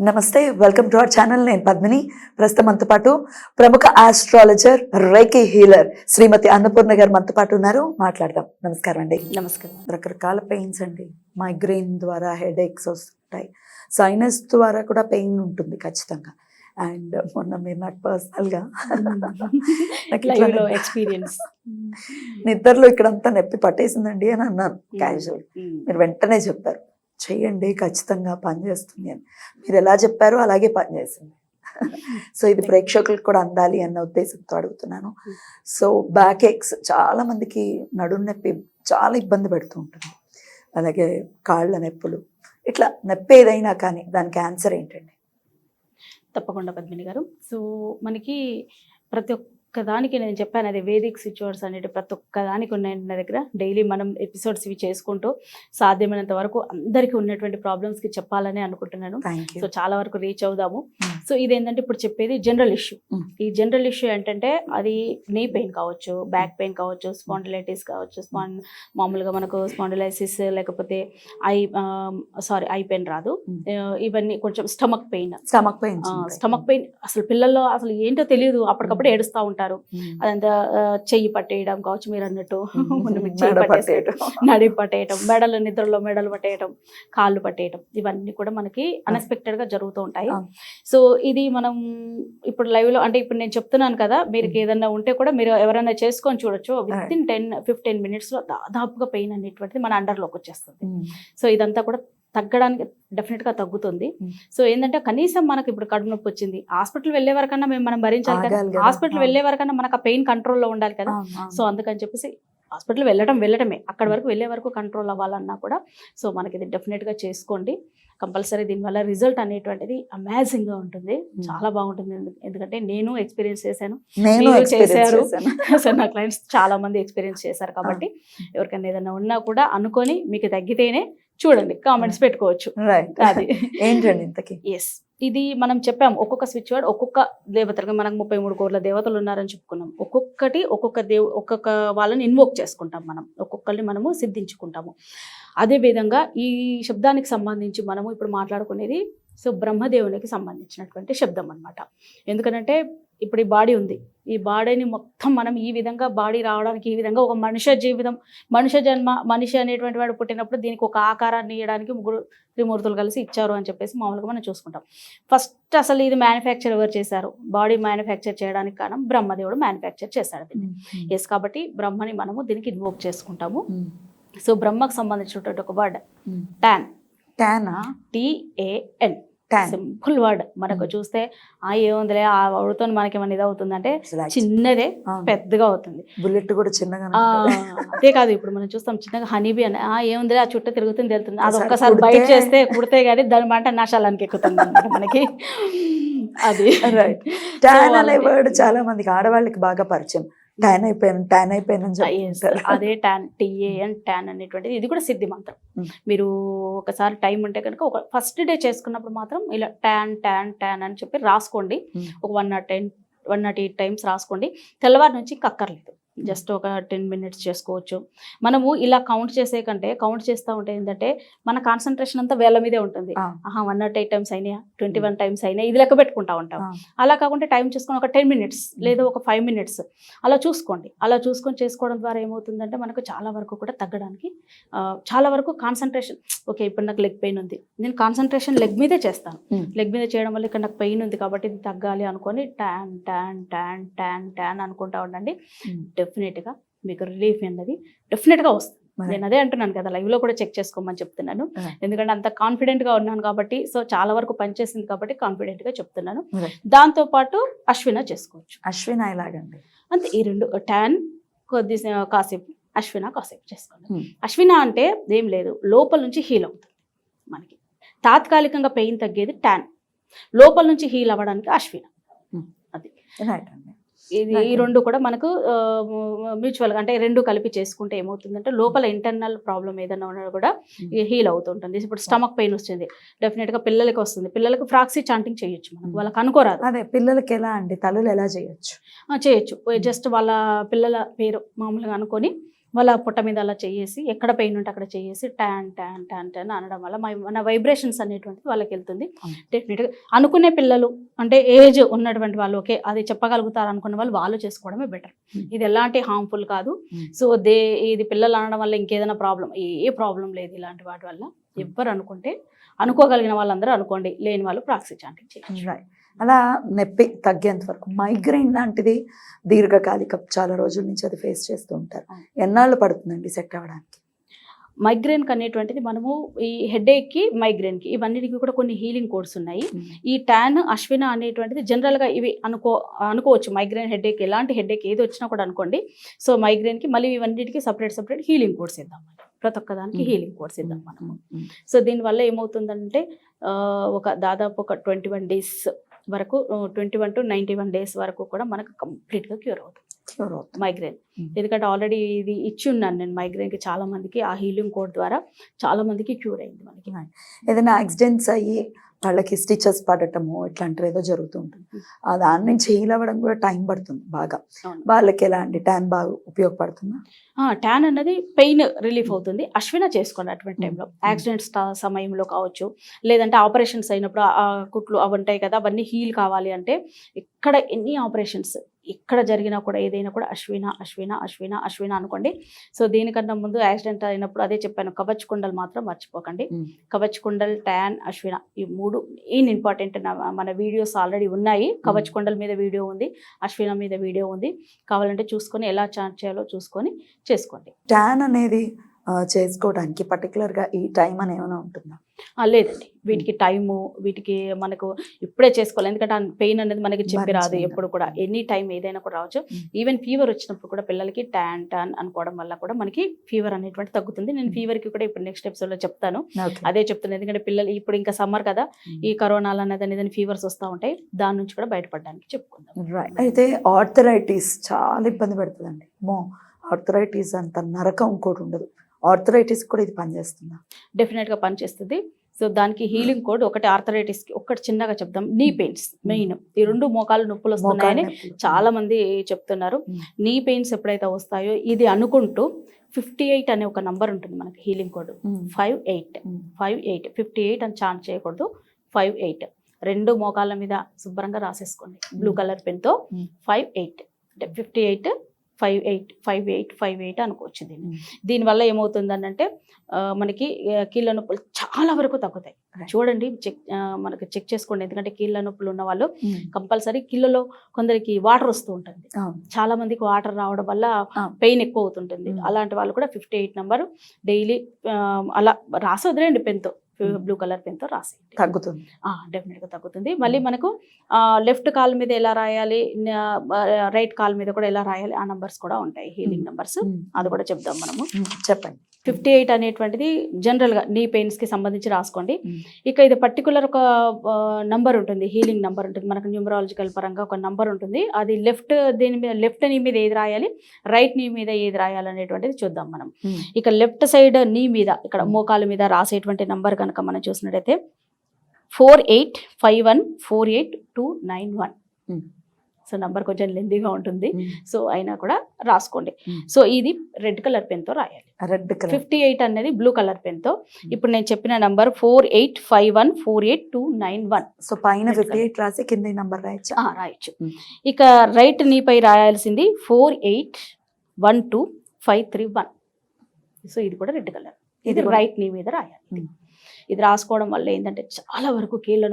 నమస్తే welcome to our channel. నేను పద్మిని. ప్రస్తుతం మనతో పాటు ప్రముఖ astrologer reiki healer Shrimati Annapurna garu మనతో పాటు ఉన్నారు. మాట్లాడదాం. నమస్కారం అండి. నమస్కారం. రకరకాల పెయిన్స్ అండి. మైగ్రెయిన్ ద్వారా హెడ్ ఏక్స్ వస్తుంటాయి. సైనస్ ద్వారా కూడా పెయిన్ ఉంటుంది ఖచ్చితంగా. అండ్ మొన్న మీరు నాకు పర్సనల్గా ఎక్స్పీరియన్స్ నిద్రలో ఇక్కడంతా నొప్పి పట్టేసిందండి అని అన్నాను క్యాజువల్ మీరు వెంటనే చెప్పారు. చెయ్యండి ఖచ్చితంగా పనిచేస్తుంది అని. మీరు ఎలా చెప్పారో అలాగే పనిచేసింది సో ఇది ప్రేక్షకులకు కూడా అందాలి అన్న ఉద్దేశంతో అడుగుతున్నాను. సో బ్యాక్ ఏక్స్ చాలా మందికి నడుము నొప్పి చాలా ఇబ్బంది పెడుతూ ఉంటుంది. అలాగే కాళ్ళ నొప్పులు ఇట్లా నొప్పి ఏదైనా కానీ దానికి ఆన్సర్ ఏంటండి? తప్పకుండా పద్మిని గారు. సో మనకి ప్రతి ఒక్క దానికి నేను చెప్పాను అది వేదిక్ సిచ్యువర్స్ అనేవి ప్రతి ఒక్క దానికి ఉన్నాయండి నా దగ్గర. డైలీ మనం ఎపిసోడ్స్ ఇవి చేసుకుంటూ సాధ్యమైనంత వరకు అందరికీ ఉన్నటువంటి problems కి చెప్పాలని అనుకుంటున్నాను. సో చాలా వరకు రీచ్ అవుదాము. Mm. సో ఇదేంటంటే ఇప్పుడు చెప్పేది జనరల్ ఇష్యూ. Mm. ఈ జనరల్ ఇష్యూ ఏంటంటే అది నీ పెయిన్ కావచ్చు బ్యాక్ పెయిన్ కావచ్చు స్పాండిలైటిస్ కావచ్చు స్పాన్ మామూలుగా మనకు స్పాండిలైసిస్ లేకపోతే ఐ సారీ ఐ పెయిన్ రాదు. ఇవన్నీ కొంచెం stomach pain. Stomach pains stomach pain అసలు పిల్లల్లో అసలు ఏంటో తెలియదు అప్పటికప్పుడు. ఏడుస్తూ ఉంటారు. అదంతా ఆ, చెయ్యి పట్టేయడం కావచ్చు మీరు అన్నట్టు చెయ్యి మెడ పట్టేసి పట్టేయడం. నడి పట్టేయటం మెడలు నిద్రలో మెడలు పట్టేయటం కాళ్ళు పట్టేయటం ఇవన్నీ కూడా మనకి అన్ఎక్స్పెక్టెడ్గా జరుగుతూ ఉంటాయి. సో ఇది మనం ఇప్పుడు లైవ్లో అంటే ఇప్పుడు నేను చెప్తున్నాను కదా మీరు ఏదన్నా ఉంటే కూడా మీరు ఎవరైనా చేసుకొని చూడొచ్చు. విత్ ఇన్ టెన్ ఫిఫ్టీన్ మినిట్స్లో దాదాపుగా పెయిన్ అనేటువంటిది మన అండర్లోకి వచ్చేస్తుంది. సో ఇదంతా కూడా తగ్గడానికి డెఫినెట్గా తగ్గుతుంది. సో ఏంటంటే కనీసం మనకి ఇప్పుడు కడుపు నొప్పి వచ్చింది హాస్పిటల్ వెళ్ళే వరకన్నా మేము మనం భరించాలి కదా. హాస్పిటల్. వెళ్ళే వరకన్నా మనకు ఆ పెయిన్ కంట్రోల్లో ఉండాలి కదా. సో అందుకని చెప్పేసి హాస్పిటల్ వెళ్ళటం వెళ్ళటమే. అక్కడ వరకు వెళ్ళే వరకు కంట్రోల్ అవ్వాలన్నా కూడా సో మనకి ఇది డెఫినెట్గా చేసుకోండి. కంపల్సరీ దీనివల్ల రిజల్ట్ అనేటువంటిది అమేజింగ్గా ఉంటుంది. చాలా బాగుంటుంది. ఎందు- ఎందుకంటే నేను ఎక్స్పీరియన్స్ చేశాను. నేను చేశారు. సో నా క్లయింట్స్ చాలా మంది ఎక్స్పీరియన్స్ చేశారు కాబట్టి ఎవరికైనా ఏదైనా ఉన్నా కూడా అనుకొని మీకు తగ్గితేనే చూడండి కామెంట్స్ పెట్టుకోవచ్చు. రైట్ అది. ఏంటండి ఇంతకి? ఎస్ ఇది మనం చెప్పాం ఒక్కొక్క స్విచ్ వర్డ్ ఒక్కొక్క దేవతలుగా మనకు ముప్పై మూడు కోట్ల దేవతలు ఉన్నారని చెప్పుకున్నాం. ఒక్కొక్కటి ఒక్కొక్క దేవ ఒక్కొక్క వాళ్ళని ఇన్వోక్ చేసుకుంటాం మనం. ఒక్కొక్కరిని మనము సిద్ధించుకుంటాము. అదే విధంగా ఈ శబ్దానికి సంబంధించి మనము ఇప్పుడు మాట్లాడుకునేది సో బ్రహ్మదేవునికి సంబంధించినటువంటి శబ్దం అన్నమాట. ఎందుకనంటే ఇప్పుడు ఈ బాడీ ఉంది. ఈ బాడీని మొత్తం మనం ఈ విధంగా బాడీ రావడానికి ఈ విధంగా ఒక మనుష్య జీవితం మనుష్య జన్మ మనిషి అనేటువంటి వాడు పుట్టినప్పుడు దీనికి ఒక ఆకారాన్ని ఇవ్వడానికి ముగ్గురు త్రిమూర్తులు కలిసి ఇచ్చారు అని చెప్పేసి మామూలుగా మనం చూసుకుంటాం. ఫస్ట్ అసలు ఇది మ్యానుఫ్యాక్చర్ ఎవరు చేశారు? బాడీ మ్యానుఫ్యాక్చర్ చేయడానికి కారణం బ్రహ్మదేవుడు మ్యానుఫ్యాక్చర్ చేశాడు దీన్ని. ఎస్ కాబట్టి బ్రహ్మని మనము దీనికి ఇన్వోక్ చేసుకుంటాము. సో బ్రహ్మకు సంబంధించినటువంటి ఒక వర్డ్ టాన్ ట్యానా టిఏఎన్ ట్యాన్ సింపుల్ వర్డ్ మనకు చూస్తే ఆ ఏముందిలే ఆ మనకి ఏమైనా ఇది అవుతుందంటే చిన్నదే పెద్దగా అవుతుంది. బుల్లెట్ కూడా చిన్నగా అదే కాదు ఇప్పుడు మనం చూస్తాం చిన్నగా హనీబీ అని ఆ ఏముంది ఆ చుట్టూ తిరుగుతుంది వెళ్తుంది అది ఒక్కసారి బయట చేస్తే కుడితే కానీ దాని మాట నాశాలానికి ఎక్కుతుంది మనకి. అది. అనే వాళ్ళకి- వర్డ్ చాలా మందికి ఆడవాళ్ళకి బాగా పరిచయం. ట్యాన్ అయిపోయాను ట్యాన్ అయిపోయాను అని చెప్తారు అదే ట్యాన్ టిఏఎన్ ట్యాన్ అనేటువంటిది. ఇది కూడా సిద్ధి మంత్రం. Mm. మీరు ఒకసారి టైం ఉంటే కనుక ఒక ఫస్ట్ డే చేసుకున్నప్పుడు మాత్రం ఇలా ట్యాన్ ట్యాన్ ట్యాన్ అని చెప్పి రాసుకోండి. Mm. ఒక one nought ten one nought eight times రాసుకోండి. తెల్లవారి నుంచి ఇంక అక్కర్లేదు జస్ట్ ఒక టెన్ మినిట్స్ చేసుకోవచ్చు. మనము ఇలా కౌంట్ చేసే కంటే కౌంట్ చేస్తూ ఉంటే ఏంటంటే మన కాన్సన్ట్రేషన్ అంతా వేళ్ళ మీదే ఉంటుంది. ఆహా వన్ నాట్ ఎయిట్ టైమ్స్ అయినాయా? ట్వంటీ వన్ టైమ్స్ అయినా ఇది లెక్క పెట్టుకుంటా ఉంటాం. అలా కాకుండా టైం చూసుకొని ఒక టెన్ మినిట్స్ లేదా ఒక ఫైవ్ మినిట్స్ అలా చూసుకోండి. అలా చూసుకొని చేసుకోవడం ద్వారా ఏమవుతుందంటే మనకు చాలా వరకు కూడా తగ్గడానికి చాలా వరకు కాన్సన్ట్రేషన్ ఓకే ఇప్పుడు నాకు లెగ్ పెయిన్ ఉంది. నేను కాన్సన్ట్రేషన్ లెగ్ మీదే చేస్తాను. Hmm. లెగ్ మీద చేయడం వల్ల ఇక్కడ నాకు పెయిన్ ఉంది కాబట్టి ఇది తగ్గాలి అనుకొని tan tan tan tan tan అనుకుంటా ఉండండి. Hmm. డెఫినెట్గా మీకు రిలీఫ్ అన్నది డెఫినెట్గా వస్తుంది. నేను అదే అంటున్నాను కదా లైవ్లో కూడా చెక్ చేసుకోమని చెప్తున్నాను. ఎందుకంటే అంత కాన్ఫిడెంట్గా ఉన్నాను కాబట్టి సో చాలా వరకు పనిచేసింది కాబట్టి కాన్ఫిడెంట్గా చెప్తున్నాను. దాంతోపాటు అశ్విన చేసుకోవచ్చు. అశ్విన్ ఎలాగండి? అంతే ఈ రెండు ట్యాన్ కొద్ది కాసేపు అశ్విన కాసేపు చేసుకోండి. అశ్విన అంటే ఏం లేదు లోపల నుంచి హీల్ అవుతుంది మనకి. తాత్కాలికంగా పెయిన్ తగ్గేది ట్యాన్. లోపల నుంచి హీల్ అవ్వడానికి అశ్విన. రైట్ అండి. ఇది ఈ. రెండు కూడా మనకు మ్యూచువల్గా అంటే రెండు కలిపి చేసుకుంటే ఏమవుతుందంటే లోపల ఇంటర్నల్ ప్రాబ్లం ఏదైనా ఉన్నా కూడా హీల్ అవుతుంటుంది. ఇప్పుడు స్టమక్ పెయిన్ వస్తుంది. డెఫినెట్గా పిల్లలకి వస్తుంది. పిల్లలకి ఫ్రాక్సీ చాంటింగ్ చేయొచ్చు మనకు Hmm. వాళ్ళకి అనుకోరాదు. అదే పిల్లలకి ఎలా అండి? తల్లులు ఎలా చేయొచ్చు? చేయొచ్చు. జస్ట్ వాళ్ళ పిల్లల పేరు మామూలుగా అనుకొని వాళ్ళ పుట్ట మీద అలా చేసి ఎక్కడ పెయిన్ ఉంటే అక్కడ చేసి ట్యాన్ ట్యాన్ ట్యాన్ ట్యాన్ అనడం వల్ల మన- మన వైబ్రేషన్స్ అనేటువంటిది వాళ్ళకి వెళ్తుంది. డెఫినెట్గా అనుకునే పిల్లలు అంటే ఏజ్ ఉన్నటువంటి వాళ్ళు ఓకే అది చెప్పగలుగుతారు అనుకున్న వాళ్ళు వాళ్ళు చేసుకోవడమే బెటర్. ఇది ఎలాంటి హార్మ్ఫుల్ కాదు. సో దే ఇది పిల్లలు అనడం వల్ల ఇంకేదైనా ప్రాబ్లం ఏ ప్రాబ్లం లేదు ఇలాంటి వాటి వల్ల ఎవ్వరు అనుకుంటే అనుకోగలిగిన వాళ్ళందరూ అనుకోండి లేని వాళ్ళు ప్రాక్సీ చాంటింగ్ చేయండి. అలా నొప్పి తగ్గేంత వరకు. మైగ్రెయిన్ లాంటిది దీర్ఘకాలిక చాలా రోజుల నుంచి అది ఫేస్ చేస్తూ ఉంటారు. ఎన్నాళ్ళు పడుతుందండి సెట్ అవ్వడానికి? మైగ్రేన్ అనేటువంటిది మనము ఈ హెడేక్కి మైగ్రేన్కి ఇవన్నిటికి కూడా కొన్ని హీలింగ్ కోడ్స్ ఉన్నాయి. ఈ ట్యాన్ అశ్విన అనేటువంటిది జనరల్గా ఇవి అనుకో అనుకోవచ్చు. మైగ్రేన్ హెడేక్ ఎలాంటి హెడేక్ ఏది వచ్చినా కూడా అనుకోండి. సో మైగ్రేన్కి మళ్ళీ ఇవన్నిటికి సపరేట్ సపరేట్ హీలింగ్ కోడ్స్ ఇద్దాం ప్రతి ఒక్క దానికి Mm. హీలింగ్ కోడ్స్ ఇద్దాం మనం. Mm. సో దీనివల్ల ఏమవుతుందంటే ఒక దాదాపు ఒక ట్వంటీ వన్ డేస్ వరకు twenty one to ninety one days వరకు కూడా మనకు కంప్లీట్గా క్యూర్ అవుతుంది Cure అవుతుంది. మైగ్రేన్. ఎందుకంటే ఆల్రెడీ ఇది ఇచ్చి ఉన్నాను నేను మైగ్రేన్కి చాలా మందికి ఆ హీలింగ్ కోడ్ ద్వారా చాలా మందికి క్యూర్ అయింది మనకి ఏదైనా యాక్సిడెంట్స్ అయ్యి వాళ్ళకి స్టిచెస్ పడటము ఇట్లాంటివి ఏదో జరుగుతూ ఉంటుంది. ఆ దాని నుంచి హీల్ అవ్వడం కూడా టైం పడుతుంది బాగా. వాళ్ళకి ఎలాంటి టైం బాగా ఉపయోగపడుతుందా? ట్యాన్ అన్నది పెయిన్ రిలీఫ్ అవుతుంది. అశ్విన చేసుకోండి అటువంటి. టైంలో. యాక్సిడెంట్స్ సమయంలో కావచ్చు లేదంటే ఆపరేషన్స్ అయినప్పుడు ఆ- ఆ కుట్లు అవి ఉంటాయి కదా అవన్నీ హీల్ కావాలి అంటే ఇక్కడ ఎన్ని ఆపరేషన్స్ ఎక్కడ జరిగినా కూడా ఏదైనా కూడా అశ్విన అశ్విన అశ్విన అశ్విన అనుకోండి. సో దీనికన్నా ముందు యాక్సిడెంట్ అయినప్పుడు అదే చెప్పాను కవచ్ కుండలు మాత్రం మర్చిపోకండి. కవచ్ కుండల్ ట్యాన్ అశ్విన ఈ మూడు మెయిన్ ఇంపార్టెంట్ మన వీడియోస్ ఆల్రెడీ ఉన్నాయి. కవచ్ కుండల మీద వీడియో ఉంది అశ్విన మీద వీడియో ఉంది. కావాలంటే చూసుకొని ఎలా చార్జ్ చేయాలో చూసుకొని చేసుకోండి. ట్యాన్ అనేది చేసుకోవడానికి particular గా ఈ టైం అని ఏమైనా ఉంటుందా? లేదండి. వీటికి టైము వీటికి మనకు ఇప్పుడే చేసుకోవాలి. ఎందుకంటే పెయిన్ అనేది మనకి చెప్పి రాదు. ఎప్పుడు కూడా. ఎనీ టైం ఏదైనా కూడా రావచ్చు. ఈవెన్ ఫీవర్ వచ్చినప్పుడు కూడా పిల్లలకి ట్యాన్ టాన్ అనుకోవడం వల్ల కూడా మనకి ఫీవర్ అనేటువంటి తగ్గుతుంది. నేను. ఫీవర్కి కూడా ఇప్పుడు నెక్స్ట్ ఎపిసోడ్లో చెప్తాను. అదే చెప్తున్నాను ఎందుకంటే పిల్లలు ఇప్పుడు ఇంకా సమ్మర్ కదా. ఈ కరోనాలు అనేది అనేది ఫీవర్స్ వస్తూ ఉంటాయి దాని నుంచి కూడా బయటపడడానికి చెప్పుకుందాం. రైట్ అయితే ఆర్థరైటిస్ చాలా ఇబ్బంది పెడుతుందండి. మో ఆర్థరైటిస్ అంత నరకం ఇంకోటి ఉండదు. ఆర్థరైటిస్ కూడా ఇది పనిచేస్తుందా? డెఫినెట్గా పనిచేస్తుంది. సో దానికి హీలింగ్ కోడ్ ఒకటి ఆర్థరైటిస్కి ఒకటి చిన్నగా చెప్దాం. నీ పెయిన్స్ మెయిన్ ఈ రెండు మోకాలు నొప్పులు వస్తున్నాయని. చాలా మంది చెప్తున్నారు. నీ పెయిన్స్ ఎప్పుడైతే వస్తాయో ఇది అనుకుంటూ ఫిఫ్టీ ఎయిట్ అనే ఒక నంబర్ ఉంటుంది మనకి healing code. Five eight. Five eight fifty eight అని చాంట్ చేయకూడదు. ఫైవ్ ఎయిట్ రెండు మోకాళ్ళ మీద శుభ్రంగా రాసేసుకోండి. బ్లూ. కలర్ పెన్తో. ఫైవ్ ఎయిట్ అంటే fifty eight five eight five eight five eight అనుకోవచ్చు దీన్ని. దీనివల్ల ఏమవుతుందని అంటే మనకి కీళ్ళ నొప్పులు చాలా వరకు తగ్గుతాయి. చూడండి చెక్ మనకి చెక్ చేసుకోండి ఎందుకంటే కీళ్ళ నొప్పులు ఉన్న వాళ్ళు Mm. కంపల్సరీ కీళ్ళలో కొందరికి వాటర్ వస్తూ ఉంటుంది. చాలా మందికి వాటర్ రావడం వల్ల. పెయిన్ ఎక్కువ అవుతుంటుంది Mm. అలాంటి వాళ్ళు కూడా ఫిఫ్టీ ఎయిట్ నెంబర్ డైలీ అలా రాసి వదిలేయండి పెన్తో Mm. బ్లూ కలర్ పెన్తో రాసేయండి తగ్గుతుంది డెఫినెట్గా తగ్గుతుంది మళ్ళీ మనకు లెఫ్ట్ కాల్ మీద ఎలా రాయాలి రైట్ కాల్ మీద కూడా ఎలా రాయాలి ఆ నంబర్స్ కూడా ఉంటాయి హీలింగ్ నంబర్స్. అది కూడా చెప్దాం మనము. చెప్పండి ఫిఫ్టీ ఎయిట్ అనేటువంటిది జనరల్గా నీ పెయిన్స్కి సంబంధించి రాసుకోండి. ఇక ఇది పర్టికులర్ ఒక నంబర్ ఉంటుంది హీలింగ్ నంబర్ ఉంటుంది మనకు న్యూమరాలజికల్ పరంగా ఒక నంబర్ ఉంటుంది అది లెఫ్ట్ దీని మీద లెఫ్ట్ నీ మీద ఏది రాయాలి రైట్ నీ మీద ఏది రాయాలి అనేటువంటిది చూద్దాం మనం. ఇక లెఫ్ట్ సైడ్ నీ మీద ఇక్కడ. మోకాల మీద రాసేటువంటి నంబర్ కనుక మనం చూసినట్టయితే four eight five one four eight two nine one. So number కొంచెం లెందీగా ఉంటుంది. సో అయినా కూడా రాసుకోండి. సో ఇది రెడ్ కలర్ పెన్తో రాయాలి. Red colour. ఫిఫ్టీ ఎయిట్ అనేది బ్లూ కలర్ పెన్తో. ఇప్పుడు నేను చెప్పిన number four eight five one four eight two nine one so పైన ఫిఫ్టీ ఎయిట్ రాసి కింద నంబర్ రాయచ్చా. రాయొచ్చు. ఇక రైట్ నీపై రాయాల్సింది four eight one two five three one so ఇది కూడా రెడ్ కలర్. ఇది రైట్ నీ మీద రాయాలి. ఇది రాసుకోవడం వల్ల ఏంటంటే చాలా వరకు కీళ్ళ